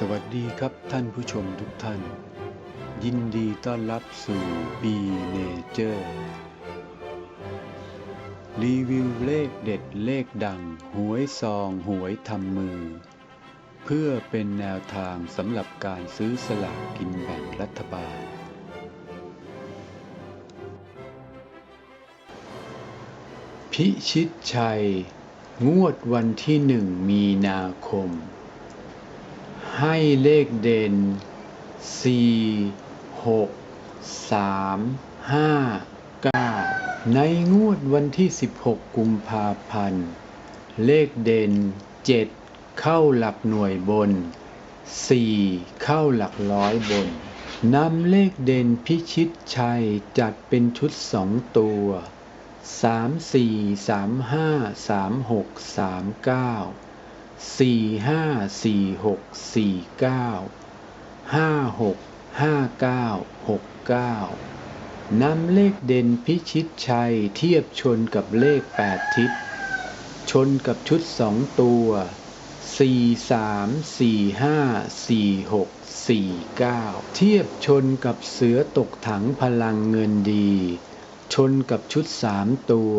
สวัสดีครับท่านผู้ชมทุกท่าน ยินดีต้อนรับสู่ B Nature รีวิวเลขเด็ดเลขดัง หวยซองหวยทำมือ เพื่อเป็นแนวทางสำหรับการซื้อสลากกินแบ่งรัฐบาล พิชิตชัย งวดวันที่หนึ่งมีนาคม ให้เลขเด่น 4 6 3 5 9 ในงวดวันที่ 16 กุมภาพันธ์ เลขเด่น 7 เข้าหลักหน่วยบน 4 เข้าหลักร้อยบนนำเลขเด่นพิชิตชัยจัดเป็นชุดสองตัวสามสี่สามห้า สี่ห้าสี่หกสี่เก้าห้าหกห้าเก้าหกเก้านำเลขเด่นพิชิตชัยเทียบชนกับเลขแปดทิศ ชนกับชุดสองตัวสี่สามสี่ห้าสี่หกสี่เก้าเทียบชนกับเสือตกถังพลังเงินดี ชนกับชุดสามตัว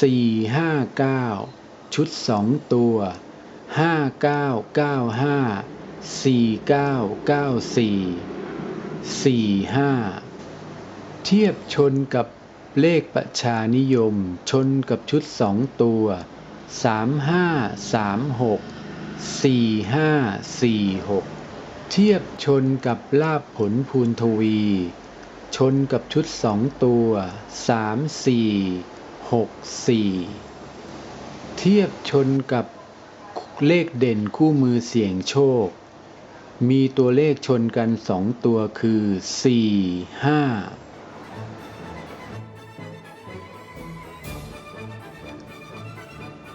สี่ห้าเก้าชุดสองตัว ห้าเก้าเก้าห้าสี่เก้าเก้าสี่สี่ห้าเทียบชนกับเลขประชานิยม ชนกับชุดสองตัวสามห้าสามหกสี่ห้าสี่หกเทียบชนกับลาบผลภูนทวี ชนกับชุดสองตัวสามสี่หกสี่เทียบชนกับ เลขเด่นคู่มือเสี่ยงโชค มีตัวเลขชนกันสองตัวคือสี่ห้า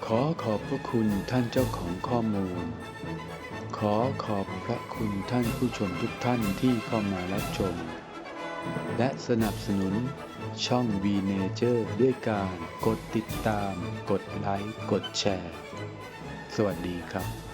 ขอขอบพระคุณท่านเจ้าของข้อมูล ขอขอบพระคุณท่านผู้ชมทุกท่านที่เข้ามารับชม และสนับสนุนช่อง V Nature ด้วยการกดติดตาม กดไลค์ กดแชร์ วัสดีครับ